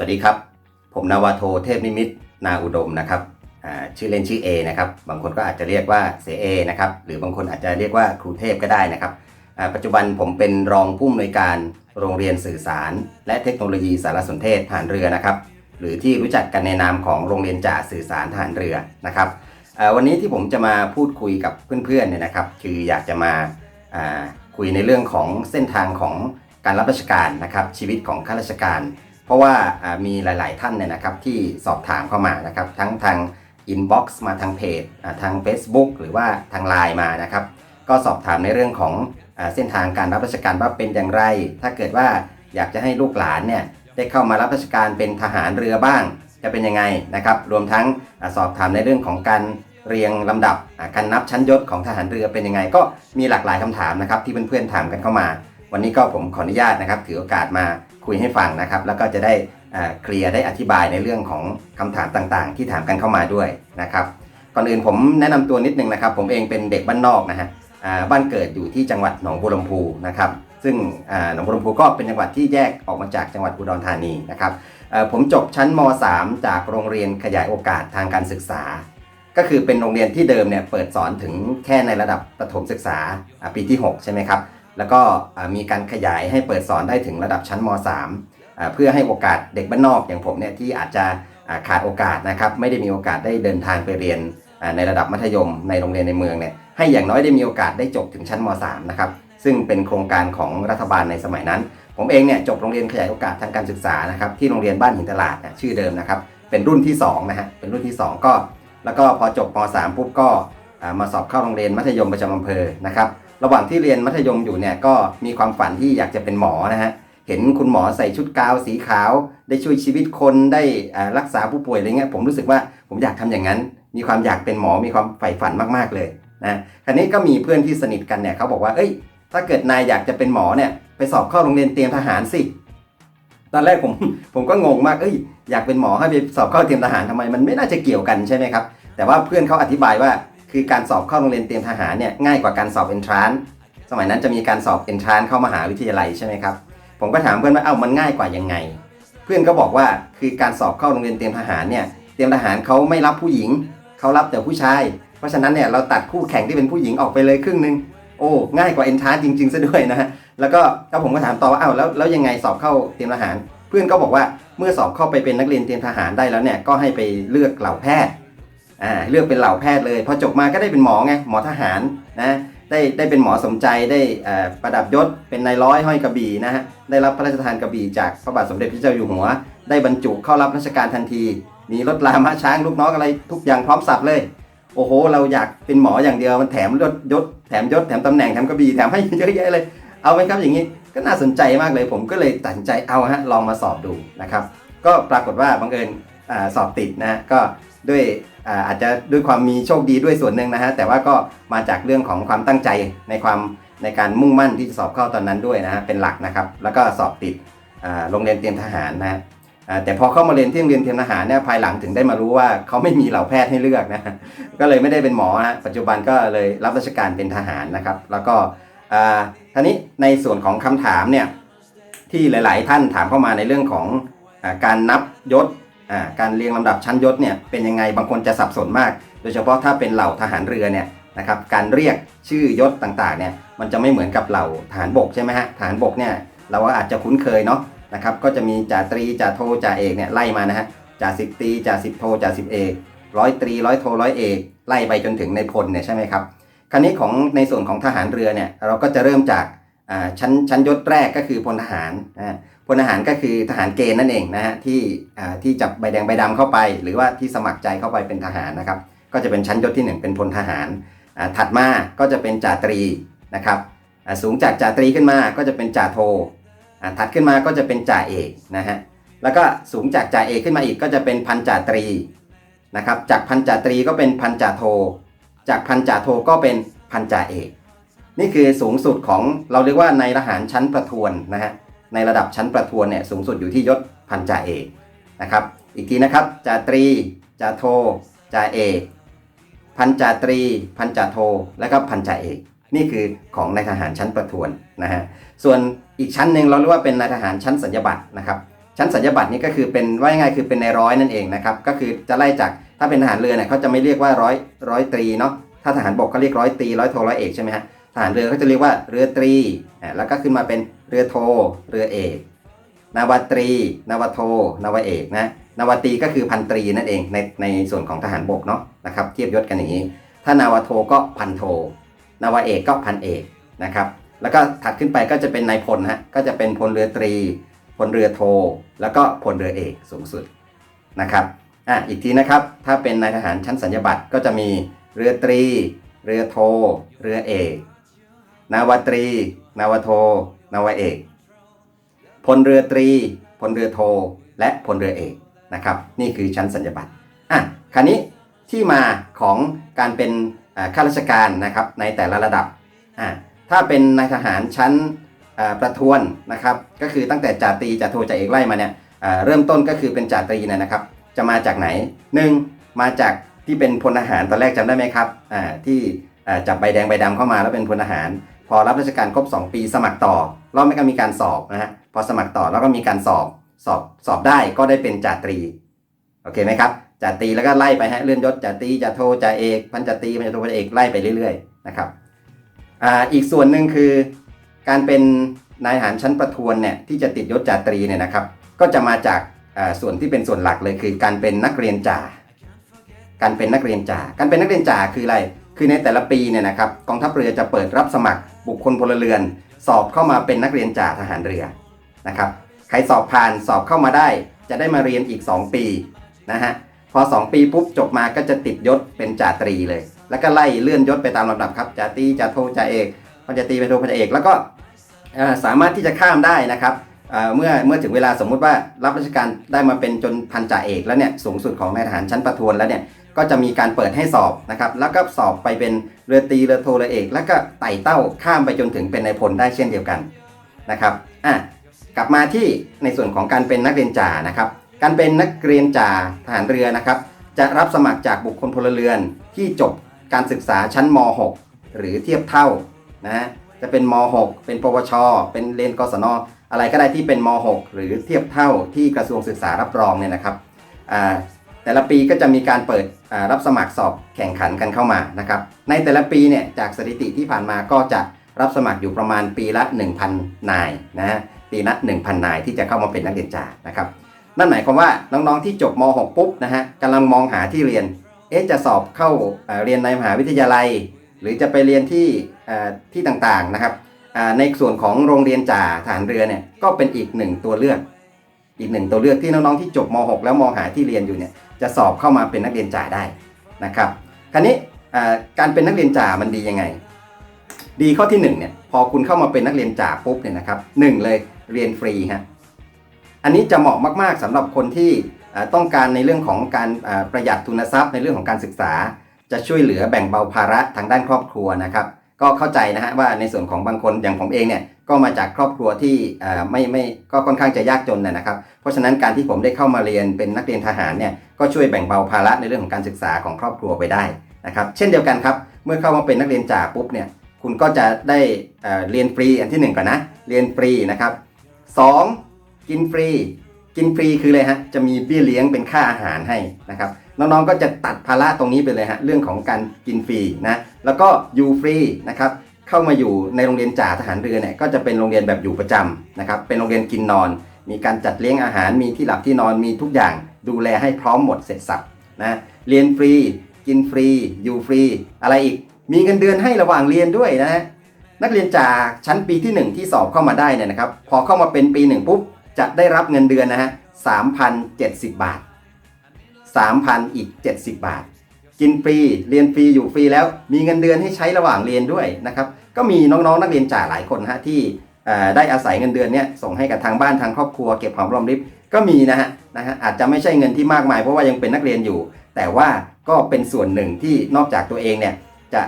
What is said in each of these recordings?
สวัสดีครับ ผมนาวาโทเทพนิมิตนาอุดมนะครับอ่าชื่อเล่นชื่อ A นะครับบางคนก็อาจจะเรียกว่าเสเอนะครับหรือบางคนอาจจะเรียกว่าครูเทพก็ได้นะครับอ่าปัจจุบันผมเป็นรองผู้อำนวยการโรงเรียนสื่อสาร และเทคโนโลยีสารสนเทศทารเรือนะครับ หรือที่รู้จักกันในนามของโรงเรียนจ่าสื่อสารทารเรือนะครับอ่าวันนี้ที่ผมจะมาพูดคุยกับเพื่อนๆเนี่ยนะครับ คืออยากจะมาอ่าคุยในเรื่องของเส้นทางของการรับราชการนะครับชีวิตของข้าราชการ เพราะว่ามีหลาย ๆ ท่านเนี่ยนะครับที่สอบถามเข้ามานะครับ ทั้งทางอินบ็อกซ์มาทางเพจทาง Facebook หรือว่าทางไลน์มานะครับ ก็สอบถามในเรื่องของอเส้นทางการรับราชการว่าเป็นอย่างไร ถ้าเกิดว่าอยากจะให้ลูกหลานเนี่ยได้เข้ามารับราชการเป็นทหารเรือบ้าง จะเป็นยังไงนะครับ รวมทั้งอสอบถามในเรื่องของการเรียงลำดับการนับชั้นยศของทหารเรือเป็นยังไง ก็มีหลากหลายคำถามนะครับที่เพื่อนๆถามกันเข้ามา วันนี้ก็ผมขออนุญาตนะครับ ถือโอกาสมา คุยให้ฟังนะครับ แล้วก็จะได้เคลียร์ได้อธิบายในเรื่องของคำถามต่างๆ ที่ถามกันเข้ามาด้วยนะครับ ก่อนอื่นผมแนะนำตัวนิดนึงนะครับ ผมเองเป็นเด็กบ้านนอกนะฮะบ้านเกิดอยู่ที่จังหวัดหนองบัวลำพูนะครับ ซึ่งหนองบัวลำพูก็เป็นจังหวัดที่แยกออกมาจากจังหวัดอุดรธานีนะครับผมจบชั้นม .3 จากโรงเรียนขยายโอกาสทางการศึกษา ก็คือเป็นโรงเรียนที่เดิมเนี่ยเปิดสอนถึงแค่ในระดับประถมศึกษาอ่าปีที่ 6 ใช่ไหมครับ แล้วก็มีการขยายให้เปิดสอนได้ถึงระดับชั้นม .3 เพื่อให้โอกาสเด็กบ้านนอกอย่างผมเนี่ยที่อาจจะขาดโอกาสนะครับไม่ได้มีโอกาสได้เดินทางไปเรียนในระดับมัธยมในโรงเรียนในเมืองเนี่ยให้อย่างน้อยได้มีโอกาสได้จบถึงชั้นม .3 นะครับซึ่งเป็นโครงการของรัฐบาลในสมัยนั้น ผมเองเนี่ยจบโรงเรียนขยายโอกาสทางการศึกษานะครับที่โรงเรียนบ้านหินตลาดชื่อเดิมนะครับเป็นรุ่นที่2นะฮะเป็นรุ่นที่ 2 ก็ แล้วก็พอจบม .3 ปุ๊บก็มาสอบเข้าโรงเรียนมัธยมประจำอำเภอนะครับ ระหว่างที่เรียนมัธยมอยู่เนี่ยก็มีความฝันที่อยากจะเป็นหมอนะฮะเห็นคุณหมอใส่ชุดกาวสีขาว ได้ช่วยชีวิตคนได้รักษาผู้ป่วยอะไรเงี้ยผมรู้สึกว่าผมอยากทำอย่างนั้น มีความอยากเป็นหมอมีความใฝ่ฝันมากๆเลยนะคราวนี้ก็มีเพื่อนที่สนิทกันเนี่ยเขาบอกว่าเอ้ย ถ้าเกิดนายอยากจะเป็นหมอเนี่ยไปสอบเข้าโรงเรียนเตรียมทหารสิตอนแรกผมผมก็งงมากเอ้ยอยากเป็นหมอให้ไปสอบเข้าเตรียมทหารทำไมมันไม่น่าจะเกี่ยวกันใช่ไหมครับแต่ว่าเพื่อนเขาอธิบายว่า คือการสอบเข้าโรงเรียนเตรียมทหารเนี่ยง่ายกว่าการสอบเอนทรานสมัยนั้นจะมีการสอบเอนทรานเข้ามหาวิทยาลัยใช่ไหมครับ ผมก็ถามเพื่อนว่าเอ้ามันง่ายกว่ายังไง เพื่อนก็บอกว่าคือการสอบเข้าโรงเรียนเตรียมทหารเนี่ยเตรียมทหารเขาไม่รับผู้หญิงเขารับแต่ผู้ชาย เพราะฉะนั้นเนี่ยเราตัดคู่แข่งที่เป็นผู้หญิงออกไปเลยครึ่งหนึ่งโอ้ง่ายกว่าเอนทรานจริงๆซะด้วยนะฮะแล้วก็ก็ผมก็ถามต่อว่าเอ้าแล้วแล้วยังไงสอบเข้าเตรียมทหาร เพื่อนก็บอกว่าเมื่อสอบเข้าไปเป็นนักเรียนเตรียมทหารได้แล้วเนี่ยก็ให้ไปเลือกเหล่าแพทย์ อ่าเลือกเป็นเหล่าแพทย์เลยพอจบมาก็ได้เป็นหมอไงหมอทหารนะได้ได้เป็นหมอสมใจได้อ่อประดับยศเป็นนายร้อยห้อยกระบี่นะฮะได้รับพระราชทานกระบี่จากพระบาทสมเด็จพระเจ้าอยู่หัว ได้บรรจุเข้ารับราชการทันที มีรถลาม้าช้างลูกน้องอะไรทุกอย่างพร้อมสับเลย โอ้โห เราอยากเป็นหมออย่างเดียวมันแถมยศยศแถมยศแถมตำแหน่งแถมกระบี่แถมให้เยอะแยะเลย เอาไหมครับอย่างนี้ก็น่าสนใจมากเลยผมก็เลยตัดสินใจเอาฮะลองมาสอบดูนะครับ ก็ปรากฏว่าบังเอิญอสอบติดนะก็ด้วย อาจจะด้วยความมีโชคดีด้วยส่วนหนึ่งนะฮะแต่ว่าก็มาจากเรื่องของความตั้งใจในความในการมุ่งมั่นที่จะสอบเข้าตอนนั้นด้วยนะฮะเป็นหลักนะครับ แล้วก็สอบติดโรงเรียนเตรียมทหารนะฮะแต่พอเข้ามาเรียนที่โรงเรียนเตรียมทหารเนี่ยภายหลังถึงได้มารู้ว่าเขาไม่มีเหล่าแพทย์ให้เลือกนะก็เลยไม่ได้เป็นหมอฮะปัจจุบันก็เลยรับราชการเป็นทหารนะครับ แล้วก็อ่านี้ในส่วนของคำถามเนี่ยที่หลาย ๆ ท่านถามเข้ามาในเรื่องของอการนับยศ อ่าการเรียงลำดับชั้นยศเนี่ยเป็นยังไงบางคนจะสับสนมาก โดยเฉพาะถ้าเป็นเหล่าทหารเรือเนี่ยนะครับการเรียกชื่อยศต่างๆเนี่ยมันจะไม่เหมือนกับเหล่าทหารบกใช่ไหมฮะทหารบกเนี่ยเราก็อาจจะคุ้นเคยเนาะนะครับก็จะมีจ่าตรีจ่าโทจ่าเอกเนี่ยไล่มานะฮะจ่าสิบตรีจ่าสิบโทจ่าสิบเอกร้อยตรีร้อยโทร้อยเอกไล่ไปจนถึงในพลเนี่ยใช่ไหมครับคราวนี้ของในส่วนของทหารเรือเนี่ยเราก็จะเริ่มจาก ชั้นชั้นยศแรกก็คือพลทหารนะพลทหารก็คือทหารเกณฑ์นั่นเองนะฮะที่ที่จับใบแดงใบดำเข้าไป หรือว่าที่สมัครใจเข้าไปเป็นทหารนะครับ ก็จะเป็นชั้นยศที่หนึ่งเป็นพลทหารถัดมาก็จะเป็นจ่าตรีนะครับสูงจากจ่าตรีขึ้นมาก็จะเป็นจ่าโทถัดขึ้นมาก็จะเป็นจ่าเอกนะฮะแล้วก็สูงจากจ่าเอกขึ้นมาอีกก็จะเป็นพันจ่าตรีนะครับจากพันจ่าตรีก็เป็นพันจ่าโท จากพันจ่าโทก็เป็นพันจ่าเอก นี่คือสูงสุดของเราเรียกว่าในทหารชั้นประทวนนะฮะในระดับชั้นประทวนเนี่ยสูงสุดอยู่ที่ยศพันจ่าเอกนะครับ อีกทีนะครับจ่าตรีจ่าโทจ่าเอกพันจ่าตรี พันจ่าโท และก็พันจ่าเอก นี่คือของนายทหารชั้นประทวนนะฮะส่วนอีกชั้นหนึ่งเราเรียกว่าเป็นนายทหารชั้นสัญญบัตรนะครับชั้นสัญญบัตรนี่ก็คือเป็นว่ายังไงคือเป็นในร้อยนั่นเองนะครับก็คือจะไล่จากถ้าเป็นทหารเรือเนี่ยเขาจะไม่เรียกว่าร้อยร้อยตรีเนาะถ้าทหารบกเขาเรียกร้อยตรีร้อยโทร้อยเอกใช่ไหมฮะ ทหารเรือเขาจะเรียกว่าเรือตรีแล้วก็ขึ้นมาเป็นเรือโท เรือเอก นาวตรี นาวโท นาวเอกนะ นาวตรีก็คือพันตรีนั่นเองในในส่วนของทหารบกเนาะนะครับเทียบยศกันอย่างนี้ ถ้านาวโทก็พันโท นาวเอกก็พันเอกนะครับ แล้วก็ถัดขึ้นไปก็จะเป็นนายพลฮะ ก็จะเป็นพลเรือตรี พลเรือโท แล้วก็พลเรือเอกสูงสุดนะครับ อะอีกทีนะครับ ถ้าเป็นนายทหารชั้นสัญญาบัตรก็จะมีเรือตรี เรือโท เรือเอก นาวตรี นาวโท นาวเอก พลเรือตรี พลเรือโท และพลเรือเอกนะครับ นี่คือชั้นสัญญาบัตรอะคราวนี้ที่มาของการเป็นข้าราชการนะครับในแต่ละระดับอะถ้าเป็นนายทหารชั้นประทวนนะครับ ก็คือตั้งแต่จ่าตรีจ่าโทจ่าเอกไล่มาเนี่ยเริ่มต้นก็คือเป็นจ่าตรีเนยนะครับ จะมาจากไหนหนึ่งมาจากที่เป็นพลทหารตอนแรกจำได้ไหมครับอ่าที่จับใบแดงใบดำเข้ามาแล้วเป็นพลทหาร พอรับราชการครบ 2 ปีสมัครต่อรอบไม่ก็มีการสอบนะฮะพอสมัครต่อแล้วก็มีการสอบสอบสอบได้ก็ได้เป็นจ่าตรีโอเคไหมครับจ่าตรีแล้วก็ไล่ไปฮะเลื่อนยศจ่าตรีจ่าโทจ่าเอกพันจ่าตรีพันจ่าโทพันจ่าเอกไล่ไปเรื่อยๆนะครับอ่าอีกส่วนหนึ่งคือ การเป็นนายทหารชั้นประทวนเนี่ยที่จะติดยศจ่าตรีเนี่ยนะครับ ก็จะมาจากอ่าส่วนที่เป็นส่วนหลักเลยคือ การเป็นนักเรียนจ่าการเป็นนักเรียนจ่าการเป็นนักเรียนจ่าคืออะไร คือในแต่ละปีเนี่ยนะครับกองทัพเรือจะเปิดรับสมัครบุคคลพลเรือน สอบเข้ามาเป็นนักเรียนจ่าทหารเรือนะครับใครสอบผ่านสอบเข้ามาได้ จะได้มาเรียนอีก 2 ปีนะฮะพอ 2 ปีปุ๊บจบมาก็จะติดยศเป็นจ่าตรีเลย แล้วก็ไล่เลื่อนยศไปตามลำดับครับจ่าตรีจ่าโทจ่าเอกพันจ่าตรีพันโทพันจ่าเอก แล้วก็สามารถที่จะข้ามได้นะครับเอ่อเมื่อเมื่อถึงเวลาสมมุติว่ารับราชการได้มาเป็นจนพันจ่าเอกแล้วเนี่ยสูงสุดของนายทหารชั้นประทวนแล้วเนี่ย ก็จะมีการเปิดให้สอบนะครับ แล้วก็สอบไปเป็นเรือตีเรือโทเรือเอก แล้วก็ไต่เต้าข้ามไปจนถึงเป็นนายพลได้เช่นเดียวกันนะครับอะกลับมาที่ในส่วนของการเป็นนักเรียนจ่านะครับ การเป็นนักเรียนจ่าทหารเรือนะครับ จะรับสมัครจากบุคคลพลเรือนที่จบการศึกษาชั้นม .6 หรือเทียบเท่านะจะเป็นม .6 เป็นปวช เป็นเรียนกศนอะไรก็ได้ที่เป็นม .6 หรือเทียบเท่าที่กระทรวงศึกษารับรองเนี่ยนะครับอ่า แต่ละปีก็จะมีการเปิดรับสมัครสอบแข่งขันกันเข้ามานะครับในแต่ละปีเนี่ยจากสถิติที่ผ่านมาก็จะรับสมัครอยู่ประมาณปีละ 1,000 นายนะฮะปีละ 1,000 นายที่จะเข้ามาเป็นนักเรียนจ่านะครับนั่นหมายความว่าน้องๆที่จบม .6 ปุ๊บนะฮะกำลังมองหาที่เรียนเอ๊ะจะสอบเข้าเรียนในมหาวิทยาลัย หรือจะไปเรียนที่ที่ต่างๆนะครับในส่วนของโรงเรียนจ่าทหารเรือเนี่ยก็เป็นอีกหนึ่งตัวเลือก อีกหนึ่งตัวเลือกที่น้องๆที่จบม .6 แล้วมหาที่เรียนอยู่เนี่ยจะสอบเข้ามาเป็นนักเรียนจ่าได้นะครับคราวนี้การเป็นนักเรียนจ่ามันดียังไง ดีข้อที่หนึ่งเนี่ยพอคุณเข้ามาเป็นนักเรียนจ่าปุ๊บเนี่ยนะครับหนึ่งเลยเรียนฟรีฮะอันนี้จะเหมาะมากๆสำหรับคนที่ต้องการในเรื่องของการประหยัดทุนทรัพย์ในเรื่องของการศึกษา จะช่วยเหลือแบ่งเบาภาระทางด้านครอบครัวนะครับ ก็เข้าใจนะฮะว่าในส่วนของบางคนอย่างผมเองเนี่ยก็มาจากครอบครัวที่ไม่ไม่ก็ค่อนข้างจะยากจนนะนะครับ เพราะฉะนั้นการที่ผมได้เข้ามาเรียนเป็นนักเรียนทหารเนี่ยก็ช่วยแบ่งเบาภาระในเรื่องของการศึกษาของครอบครัวไปได้นะครับ เช่นเดียวกันครับ เมื่อเข้ามาเป็นนักเรียนจ่าปุ๊บเนี่ยคุณก็จะได้เรียนฟรีอันที่หนึ่งก่อนนะเรียนฟรีนะครับสองกินฟรี กินฟรีคืออะไรฮะจะมีเบี้ยเลี้ยงเป็นค่าอาหารให้นะครับน้องๆก็จะตัดภาระตรงนี้ไปเลยฮะเรื่องของการกินฟรีนะ แล้วก็อยู่ฟรีนะครับเข้ามาอยู่ในโรงเรียนจ่าทหารเรือเนี่ยก็จะเป็นโรงเรียนแบบอยู่ประจำนะครับเป็นโรงเรียนกินนอน มีการจัดเลี้ยงอาหารมีที่หลับที่นอนมีทุกอย่างดูแลให้พร้อมหมดเสร็จสับนะเรียนฟรี กินฟรี อยู่ฟรี อะไรอีก มีเงินเดือนให้ระหว่างเรียนด้วยนะฮะนักเรียนจากชั้นปีที่ 1 ที่สอบเข้ามาได้เนี่ยนะครับ พอเข้ามาเป็นปีหนึ่งปุ๊บ จะได้รับเงินเดือนนะฮะ3,070 บาท 3,000 อีก 70 บาท กินฟรีเรียนฟรีอยู่ฟรีแล้ว มีเงินเดือนให้ใช้ระหว่างเรียนด้วยนะครับก็มีน้องๆนักเรียนจ่าหลายคนฮะที่ได้อาศัยเงินเดือนเนี่ยส่งให้กับทางบ้านทางครอบครัวเก็บหอมรอมริบก็มีนะฮะนะฮะอาจจะไม่ใช่เงินที่มากมายเพราะว่ายังเป็นนักเรียนอยู่ แต่ว่าก็เป็นส่วนหนึ่งที่นอกจากตัวเองเนี่ยจะ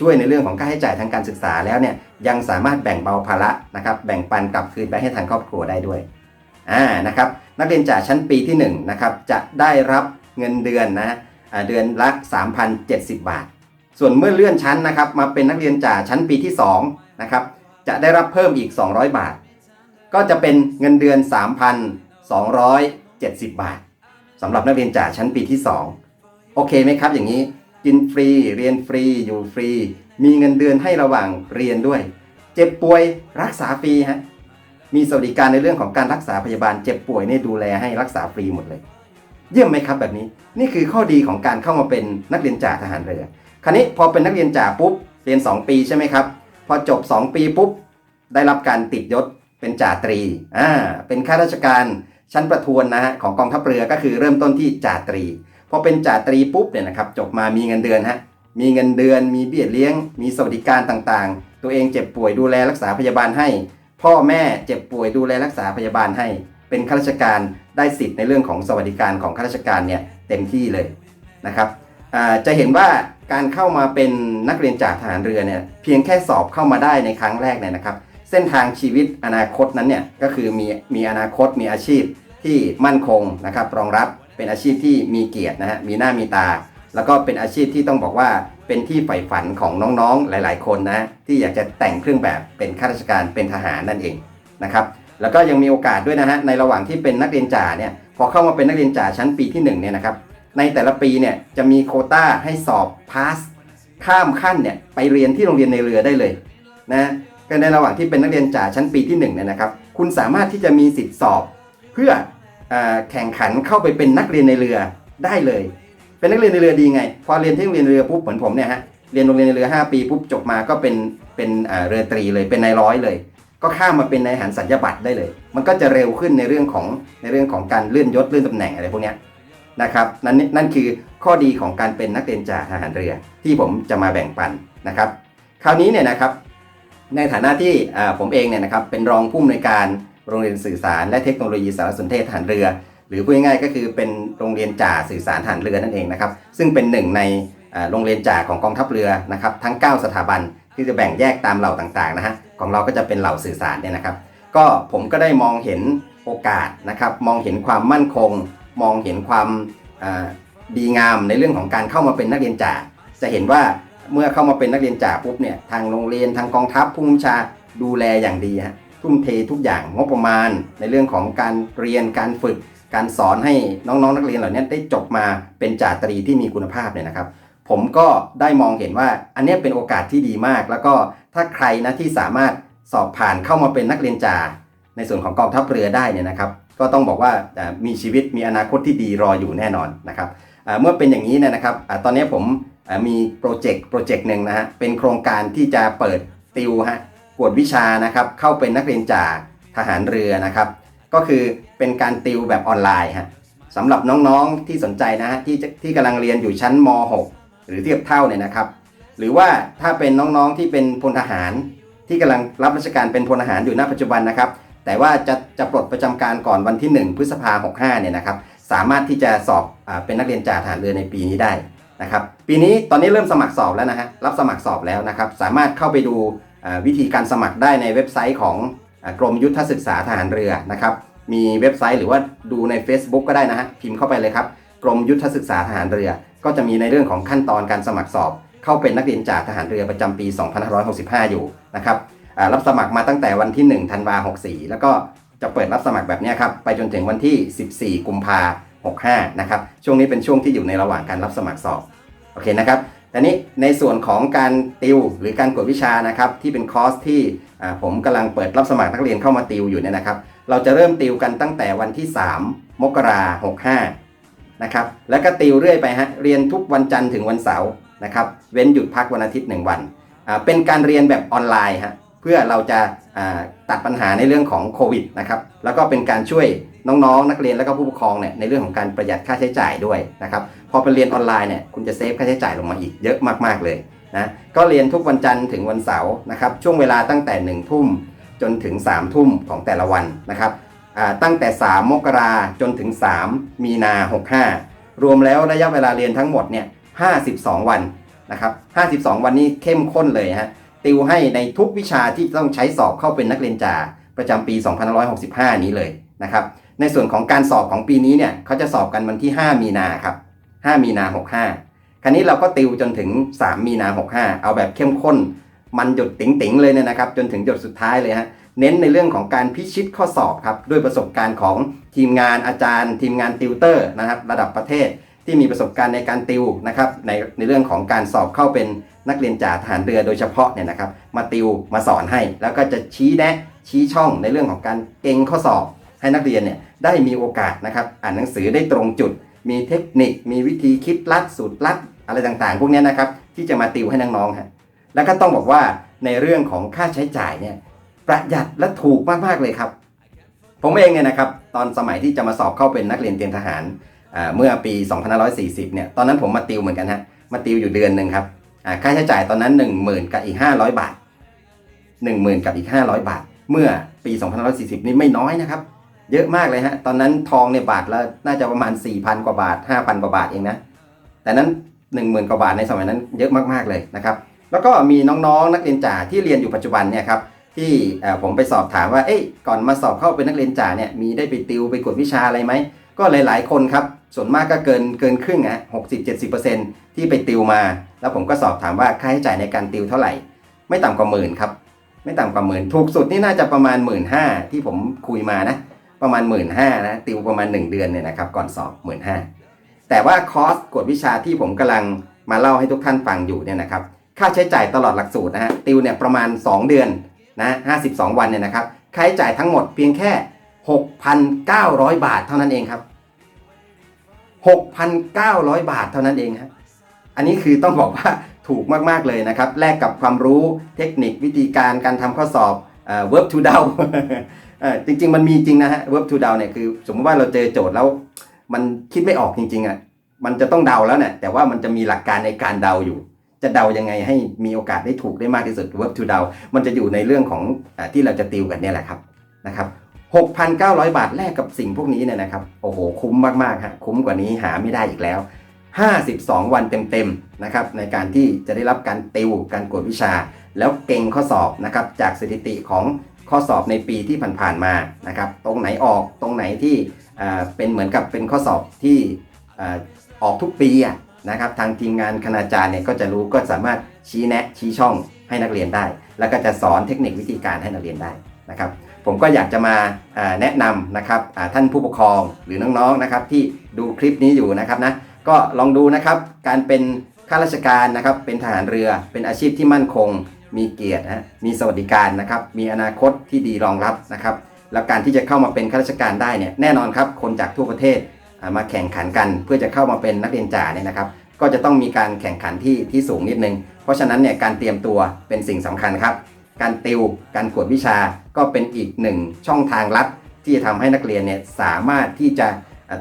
ช่วยในเรื่องของค่าใช้จ่ายทางการศึกษาแล้วเนี่ยยังสามารถแบ่งเบาภาระนะครับแบ่งปันกลับคืนไปให้ทางครอบครัวได้ด้วยอ่านะครับนักเรียนจ่าชั้นปีที่1นะครับจะได้รับเงินเดือนนะ เดือนละ 3,070 บาท ส่วนเมื่อเลื่อนชั้นนะครับมาเป็นนักเรียนจ่าชั้นปีที่2นะครับจะได้รับเพิ่มอีก 200 บาท ก็จะเป็นเงินเดือน270 บาทสำหรับนักเรียนจ่าชั้นปีที่ 2 โอเคไหมครับ อย่างนี้กินฟรี เรียนฟรี อยู่ฟรี มีเงินเดือนให้ระหว่างเรียนด้วย เจ็บป่วยรักษาฟรีฮะมีสวัสดิการในเรื่องของการรักษาพยาบาลเจ็บป่วยเนี่ยดูแลให้รักษาฟรีหมดเลย เยี่ยมไหมครับแบบนี้ นี่คือข้อดีของการเข้ามาเป็นนักเรียนจ่าทหารเรือ คราวนี้พอเป็นนักเรียนจ่าปุ๊บเรียน 2 ปีใช่ไหมครับ พอจบ 2 ปีปุ๊บได้รับการติดยศเป็นจ่าตรี อ่า เป็นข้าราชการชั้นประทวนนะฮะของกองทัพเรือก็คือเริ่มต้นที่จ่าตรี พอเป็นจ่าตรีปุ๊บเนี่ยนะครับจบมามีเงินเดือนฮะ มีเงินเดือน มีเบี้ยเลี้ยง มีสวัสดิการต่างๆ ตัวเองเจ็บป่วยดูแลรักษาพยาบาลให้ พ่อแม่เจ็บป่วยดูแลรักษาพยาบาลให้ เป็นข้าราชการ ได้สิทธิ์ในเรื่องของสวัสดิการของข้าราชการเนี่ยเต็มที่เลยนะครับจะเห็นว่าการเข้ามาเป็นนักเรียนจากทหารเรือเนี่ยเพียงแค่สอบเข้ามาได้ในครั้งแรกเนี่ยนะครับ เส้นทางชีวิตอนาคตนั้นเนี่ยก็คือมีมีอนาคตมีอาชีพที่มั่นคงนะครับรองรับเป็นอาชีพที่มีเกียรตินะฮะมีหน้ามีตา แล้วก็เป็นอาชีพที่ต้องบอกว่าเป็นที่ใฝ่ฝันของน้องๆหลาย ๆ คนนะที่อยากจะแต่งเครื่องแบบเป็นข้าราชการเป็นทหารนั่นเองนะครับ แล้วก็ยังมีโอกาสด้วยนะฮะในระหว่างที่เป็นนักเรียนจ่าเนี่ยพอเข้ามาเป็นนักเรียนจ่าชั้นปีที่1เนี่ยนะครับในแต่ละปีเนี่ยจะมีโคต้าให้สอบพาสข้ามขั้นเนี่ยไปเรียนที่โรงเรียนในเรือได้เลยนะก็ในระหว่างที่เป็นนักเรียนจ่าชั้นปีที่1เนี่ยนะครับคุณสามารถที่จะมีสิทธิ์สอบ เพื่ออแข่งขันเข้าไปเป็นนักเรียนในเรือได้เลย เป็นนักเรียนในเรือดีไง พอเรียนที่โรงเรียนเรือปุ๊บเหมือนผมเนี่ยฮะเรียนโรงเรียนในเรือ 5 ปีปุ๊บจบมาก็เป็นเป็นเรือตรีเลยเป็นนายร้อยเลย ก็ข้ามมาเป็นนายทหารสัญญาบัตรได้เลย มันก็จะเร็วขึ้นในเรื่องของในเรื่องของการเลื่อนยศเลื่อนตำแหน่งอะไรพวกนี้นะครับนั่นนั่นคือข้อดีของการเป็นนักเรียนจ่าทหารเรือ ที่ผมจะมาแบ่งปันนะครับ คราวนี้เนี่ยนะครับในฐานะที่ผมเองเนี่ยนะครับเป็นรองผู้อำนวยการโรงเรียนสื่อสารและเทคโนโลยีสารสนเทศทหารเรือ หรือพูดง่ายๆก็คือเป็นโรงเรียนจ่าสื่อสารทหารเรือนั่นเองนะครับซึ่งเป็นหนึ่งในโรงเรียนจ่าของกองทัพเรือนะครับทั้ง 9 สถาบันที่จะแบ่งแยกตามเหล่าต่างๆนะฮะ ของเราก็จะเป็นเหล่าสื่อสารเนี่ยนะครับ ก็ผมก็ได้มองเห็นโอกาสนะครับ มองเห็นความมั่นคง มองเห็นความดีงามในเรื่องของการเข้ามาเป็นนักเรียนจ่าจะเห็นว่าเมื่อเข้ามาเป็นนักเรียนจ่าปุ๊บเนี่ยทางโรงเรียนทางกองทัพผู้บัญชาดูแลอย่างดีฮะทุ่มเททุกอย่างงบประมาณ ในเรื่องของการเรียนการฝึก การสอนให้น้องๆนักเรียนเหล่านี้ได้จบมาเป็นจ่าตรีที่มีคุณภาพเนี่ยนะครับ ผมก็ได้มองเห็นว่าอันนี้เป็นโอกาสที่ดีมาก แล้วก็ ถ้าใครนะที่สามารถสอบผ่านเข้ามาเป็นนักเรียนจ่าในส่วนของกองทัพเรือได้เนี่ยนะครับ ก็ต้องบอกว่ามีชีวิตมีอนาคตที่ดีรออยู่แน่นอนนะครับเมื่อเป็นอย่างนี้เนยนะครับอตอนนี้ผมมีโปรเจกต์โปรเจกต์หนึ่งนะฮะเป็นโครงการที่จะเปิดติวฮะกวดวิชานะครับเข้าเป็นนักเรียนจ่าทหารเรือนะครับ ก็คือเป็นการติวแบบออนไลน์ฮะสำหรับน้องๆที่สนใจนะฮะที่ที่กำลังเรียนอยู่ชั้นม .6 หรือเทียบเท่าเนี่ยนะครับ หรือว่าถ้าเป็นน้องๆที่เป็นพลทหาร ที่กำลังรับราชการเป็นพลทหารอยู่ณปัจจุบันนะครับ แต่ว่าจะจะปลดประจำการก่อนวันที่ 1 พฤษภา65เนี่ยนะครับสามารถที่จะสอบอเป็นนักเรียนจ่าทหารเรือในปีนี้ได้นะครับปีนี้ตอนนี้เริ่มสมัครสอบแล้วนะฮะรับสมัครสอบแล้วนะครับ สามารถเข้าไปดูวิธีการสมัครได้ในเว็บไซต์ของอกรมยุทธศึกษาทหารเรือนะครับ มีเว็บไซต์หรือว่าดูใน Facebook ก็ได้นะฮะพิมพ์เข้าไปเลยครับ กรมยุทธศึกษาทหารเรือ ก็จะมีในเรื่องของขั้นตอนการสมัครสอบ เข้าเป็นนักเรียนจ่าทหารเรือประจำปี 2565 อยู่นะครับรับสมัครมาตั้งแต่วันที่ 1 ธันวา64 แล้วก็จะเปิดรับสมัครแบบนี้ครับไปจนถึงวันที่ 14 กุมภา65 นะครับ ช่วงนี้เป็นช่วงที่อยู่ในระหว่างการรับสมัครสอบ โอเคนะครับต่นี้ในส่วนของการติวหรือการกวดวิชานะครับที่เป็นคอร์สที่ผมกำลังเปิดรับสมัครนักเรียนเข้ามาติวอยู่เนี่ยนะครับ เราจะเริ่มติวกันตั้งแต่วันที่ 3 มกราคม65นะครับ แล้วก็ติวเรื่อยไปฮะเรียนทุกวันจันทร์ถึงวันเสาร์ นะครับ เว้นหยุดพักวันอาทิตย์ 1 วัน เป็นการเรียนแบบออนไลน์ฮะ เพื่อเราจะตัดปัญหาในเรื่องของโควิดนะครับ แล้วก็เป็นการช่วยน้องๆ นักเรียนแล้วก็ผู้ปกครองเนี่ยในเรื่องของการประหยัดค่าใช้จ่ายด้วยนะครับ พอไปเรียนออนไลน์เนี่ยคุณจะเซฟค่าใช้จ่ายลงมาอีกเยอะมากๆเลยนะ ก็เรียนทุกวันจันทร์ถึงวันเสาร์นะครับ ช่วงเวลาตั้งแต่1ทุ่มจนถึง3ทุ่มของแต่ละวันนะครับตั้งแต่ 3 มกราจนถึง 3 มีนา 65 รวมแล้วระยะเวลาเรียนทั้งหมดเนี่ย 52 วันนะครับ52 วันนี้เข้มข้นเลยฮะติวให้ในทุกวิชาที่ต้องใช้สอบเข้าเป็นนักเรียนจ่าประจำปี 2565 นี้เลยนะครับ ในส่วนของการสอบของปีนี้เนี่ยเขาจะสอบกันวันที่ 5 มีนาครับ 5 มีนา 65 คราวนี้เราก็ติวจนถึง 3 มีนา 65 เอาแบบเข้มข้น มันหยดติ๋งๆเลยเนี่ยนะครับ จนถึงหยดสุดท้ายเลยฮะ เน้นในเรื่องของการพิชิตข้อสอบครับ ด้วยประสบการณ์ของทีมงานอาจารย์ ทีมงานติวเตอร์นะครับ ระดับประเทศ ที่มีประสบการณ์ในการติวนะครับในในเรื่องของการสอบเข้าเป็นนักเรียนจ่าทหารเรือโดยเฉพาะเนี่ยนะครับ มาติวมาสอนให้ แล้วก็จะชี้แนะชี้ช่องในเรื่องของการเก่งข้อสอบ ให้นักเรียนเนี่ยได้มีโอกาสนะครับอ่านหนังสือได้ตรงจุด มีเทคนิค มีวิธีคิดลัดสูตรลัดอะไรต่างๆ พวกนี้นะครับที่จะมาติวให้น้องๆฮะแล้วก็ต้องบอกว่าในเรื่องของค่าใช้จ่ายเนี่ยประหยัดและถูกมากๆเลยครับ ผมเองเนี่ยนะครับตอนสมัยที่จะมาสอบเข้าเป็นนักเรียนเตรียมทหาร เมื่อปี 2540 เนี่ย ตอนนั้นผมมาติวเหมือนกันฮะ มาติวอยู่เดือนหนึ่งครับค่าใช้จ่ายตอนนั้น 10,000 กับอีก 500 บาท 10,000 กับอีก 500 บาท เมื่อปี 2540 นี่ไม่น้อยนะครับ เยอะมากเลยฮะ ตอนนั้นทองเนี่ยบาทละน่าจะประมาณ 4,000 กว่าบาท 5,000 กว่าบาทเองนะ แต่นั้น 10,000 กว่าบาทในสมัยนั้นเยอะมากๆเลยนะครับ แล้วก็มีน้องๆ นักเรียนจ่าที่เรียนอยู่ปัจจุบันเนี่ยครับที่ผมไปสอบถามว่า เอ้ยก่อนมาสอบเข้าเป็นนักเรียนจ่าเนี่ย มีได้ไปติวไปกวดวิชาอะไรไหม ก็หลาย ๆ คนครับ ส่วนมากก็เกินเกินครึ่งอะหกสิบเจ็ดสิบเปอร์เซ็นที่ไปติวมา แล้วผมก็สอบถามว่าค่าใช้จ่ายในการติวเท่าไหร่ ไม่ต่ำกว่าหมื่นครับ ไม่ต่ำกว่าหมื่นถูกสุดนี่น่าจะประมาณหมื่นห้าที่ผมคุยมานะ ประมาณหมื่นห้านะติวประมาณ1เดือนเนี่ยนะครับก่อนสอบหมื่นห้าแต่ว่าคอร์สกวดวิชาที่ผมกำลังมาเล่าให้ทุกท่านฟังอยู่เนี่ยนะครับค่าใช้จ่ายตลอดหลักสูตรนะฮะติวเนี่ยประมาณ 2 เดือนนะ52 วันเนี่ยนะครับค่าใช้จ่ายทั้งหมดเพียงแค่ 6,900 บาทเท่านั้นเองครับ 6,900 บาทเท่านั้นเองครับอันนี้คือต้องบอกว่าถูกมากๆเลยนะครับ แลกกับความรู้เทคนิควิธีการการทำข้อสอบเอ่อ verb to down เออจริง ๆ มันมีจริงนะฮะ verb to down เนี่ยคือ สมมติว่าเราเจอโจทย์แล้ว มันคิดไม่ออกจริง ๆอะมันจะต้องเดาแล้วเนี่ยแต่ว่ามันจะมีหลักการในการเดาอยู่ จะเดายังไงให้มีโอกาสได้ถูกได้มากที่สุด verb to down มันจะอยู่ในเรื่องของอที่เราจะติวกันเนี่ยแหละครับนะครับ 6,900 บาทแลกกับสิ่งพวกนี้เนี่ยนะครับ โอ้โห คุ้มมากๆฮะคุ้มกว่านี้หาไม่ได้อีกแล้ว 52 วันเต็มๆนะครับในการที่จะได้รับการติวการกวดวิชา แล้วเก่งข้อสอบนะครับจากสถิติของข้อสอบในปีที่ผ่านๆมานะครับตรงไหนออกตรงไหนที่เป็นเหมือนกับเป็นข้อสอบที่ออกทุกปีนะครับทางทีมงานคณาจารย์เนี่ยก็จะรู้ก็สามารถชี้แนะชี้ช่องให้นักเรียนได้ แล้วก็จะสอนเทคนิควิธีการให้นักเรียนได้นะครับ ผมก็อยากจะมาแนะนำนะครับท่านผู้ปกครองหรือน้องๆนะครับที่ดูคลิปนี้อยู่นะครับนะก็ลองดูนะครับการเป็นข้าราชการนะครับเป็นทหารเรือเป็นอาชีพที่มั่นคง มีเกียรตินะมีสวัสดิการนะครับมีอนาคตที่ดีรองรับนะครับแล้วการที่จะเข้ามาเป็นข้าราชการได้เนี่ยแน่นอนครับคนจากทั่วประเทศมาแข่งขันกัน เพื่อจะเข้ามาเป็นนักเรียนจ่าเนี่ยนะครับ ก็จะต้องมีการแข่งขันที่ที่สูงนิดนึง เพราะฉะนั้นเนี่ยการเตรียมตัวเป็นสิ่งสำคัญครับ การติวการกวดวิชา ก็เป็นอีกหนึ่งช่องทางลัดที่จะทำให้นักเรียนเนี่ยสามารถที่จะ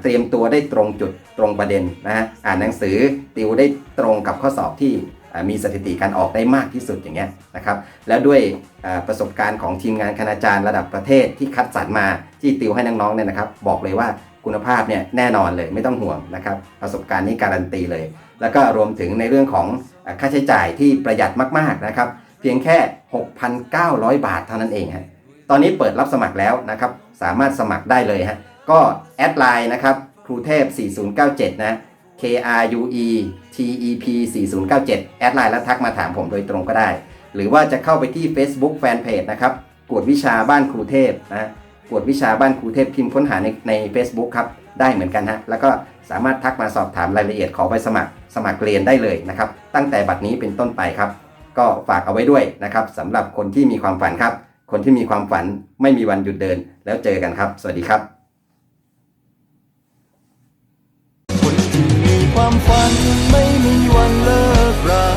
เตรียมตัวได้ตรงจุดตรงประเด็นนะฮะอ่านหนังสือติวได้ตรงกับข้อสอบที่มีสถิติการออกได้มากที่สุดอย่างเงี้ยนะครับแล้วด้วยประสบการณ์ของทีมงานคณาจารย์ระดับประเทศที่คัดสรรมาที่ติวให้น้องๆเนี่ยนะครับ บอกเลยว่าคุณภาพเนี่ยแน่นอนเลยไม่ต้องห่วงนะครับ ประสบการณ์นี้การันตีเลย แล้วก็รวมถึงในเรื่องของค่าใช้จ่ายที่ประหยัดมากๆนะครับ เพียงแค่ 6,900 บาทเท่านั้นเองฮะ ตอนนี้เปิดรับสมัครแล้วนะครับ สามารถสมัครได้เลยฮะ ก็แอดไลน์นะครับครูเทพ 4097 นะ K R U E T E P 4097 แอดไลน์แล้วทักมาถามผมโดยตรงก็ได้ หรือว่าจะเข้าไปที่ Facebook Fanpage นะครับ กวดวิชาบ้านครูเทพนะกวดวิชาบ้านครูเทพพิมพ์ค้นหาในใน Facebook ครับ ได้เหมือนกันฮะ แล้วก็สามารถทักมาสอบถามรายละเอียดขอไปสมัครสมัครเรียนได้เลยนะครับ ตั้งแต่บัดนี้เป็นต้นไปครับ ก็ฝากเอาไว้ด้วยนะครับสำหรับคนที่มีความฝันครับ คนที่มีความฝันไม่มีวันหยุดเดิน แล้วเจอกันครับ สวัสดีครับคนที่มีความฝันไม่มีวันเลิกรา